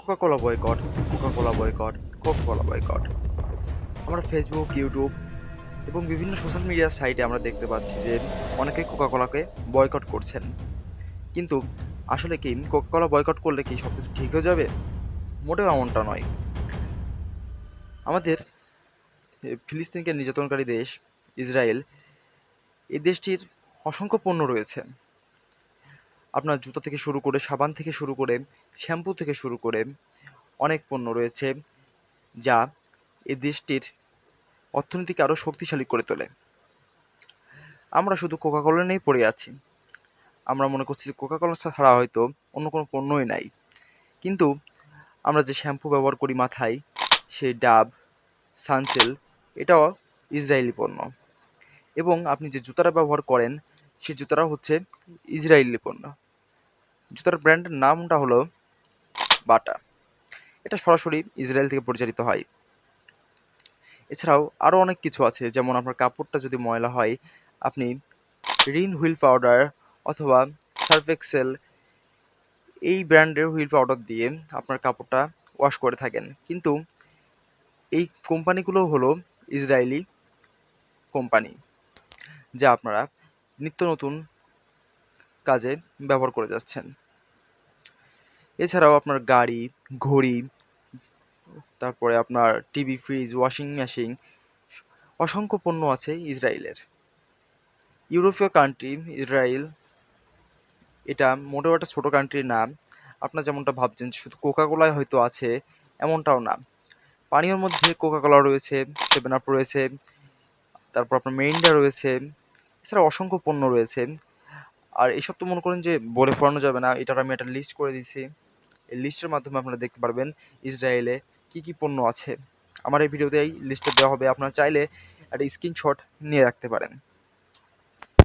Coca Cola boycott Coca Cola boycott Coca Cola boycott আমরা Facebook YouTube এবং বিভিন্ন social মিডিয়ার সাইটে আমরা দেখতে পাচ্ছি যে অনেকে কোকাকোলাকে বয়কট করছেন। কিন্তু আসলে কি কোকাকোলা বয়কট করলে কি সব কিছু ঠিক হয়ে যাবে? মোটেও এমনটা নয়। আমাদের ফিলিস্তিনকে নির্যাতনকারী দেশ, ইসরায়েল, এই দেশটির অসংখ্য পণ্য রয়েছে। আপনার জুতা থেকে শুরু করে, সাবান থেকে শুরু করে, শ্যাম্পু থেকে শুরু করে অনেক পণ্য রয়েছে যা এই দেশটির অর্থনীতিকে আরও শক্তিশালী করে তোলে। আমরা শুধু কোকাকোলা নিয়েই পড়ে আছি। আমরা মনে করছি কোকাকোলা ছাড়া হয়তো অন্য কোনো পণ্যই নাই। কিন্তু আমরা যে শ্যাম্পু ব্যবহার করি মাথায়, সেই ডাব, সানসিল, এটাও ইসরায়েলি পণ্য। এবং আপনি যে জুতাটা ব্যবহার করেন সেই জুতাটা হচ্ছে ইসরায়েলি পণ্য। জুতার ব্র্যান্ডের নামটা হলো বাটা। এটা সরাসরি ইসরায়েল থেকে পরিচালিত হয়। এছাড়াও আরও অনেক কিছু আছে, যেমন আপনার কাপড়টা যদি ময়লা হয়, আপনি রিন হুইল পাউডার অথবা সার্ফ এক্সেল এই ব্র্যান্ডের হুইল পাউডার দিয়ে আপনার কাপড়টা ওয়াশ করে থাকেন। কিন্তু এই কোম্পানিগুলো হলো ইসরায়েলি কোম্পানি, যা আপনারা নিত্য নতুন কাজে ব্যবহার করে যাচ্ছেন। এছাড়াও আপনার গাড়ি, ঘড়ি, তারপরে আপনার টিভি, ফ্রিজ, ওয়াশিং মেশিন, অসংখ্য পণ্য আছে ইসরায়েলের। ইউরোপীয় কান্ট্রি ইসরায়েল, এটা মোটেও একটা ছোটো কান্ট্রি না। আপনার যেমনটা ভাবছেন, শুধু কোকাকোলায় হয়তো আছে, এমনটাও না। পানীয়র মধ্যে কোকাকোলা রয়েছে সেভেন আপ রয়েছে, তারপর আপনার মেরিন্ডা রয়েছে এছাড়া অসংখ্য পণ্য রয়েছে। আর এইসব তো মনে করেন যে বলে পড়ানো যাবে না, এটার আমি একটা লিস্ট করে দিয়েছি। এই লিস্টের মাধ্যমে আপনারা দেখতে পারবেন ইসরায়েলে কি কি পণ্য আছে। আমার এই ভিডিওতে এই লিস্টটা দেওয়া হবে, আপনারা চাইলে একটা স্ক্রিনশট নিয়ে রাখতে পারেন।